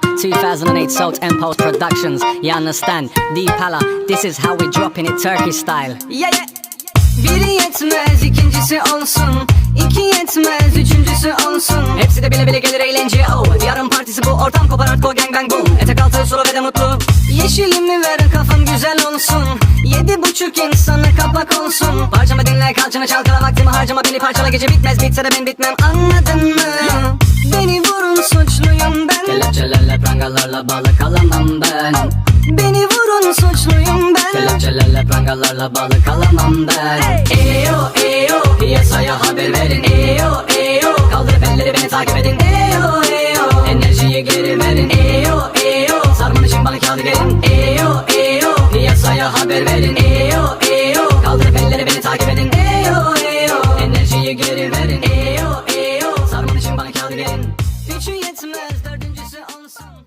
2008 Salt and Post Productions. You understand? Deep Pala, this is how we dropping it Turkish style. Yeah, yeah. Biri yetmez ikincisi olsun İki yetmez üçüncüsü olsun Hepsi de bile bile gelir eğlence oh Yarın partisi bu ortam kopar hardcore gang bang boom Etek altı sulu ve de mutlu Yeşilimi ver kafam güzel olsun Yedi buçuk insana kapak olsun Parçamı dinle kalçanı çalkala vaktimi harcama Beni parçala gece bitmez bitse de ben bitmem Anladın mı? Prangalarla balık alamam ben. Beni vurun suçluyum ben Kelepçelerle prangalarla balık alamam ben. Eyo eyo piyasaya haber verin. Eyo eyo kaldırıp elleri beni takip edin. Eyo eyo enerjiyi geri verin. Eyo eyo sarman için bana kağıdı gelin. Eyo eyo piyasaya haber verin. Eyo eyo kaldırıp elleri beni takip edin. Eyo eyo enerjiyi geri verin. Eyo eyo sarman için bana kağıdı gelin. Üçü yetmez dördüncüsü olsun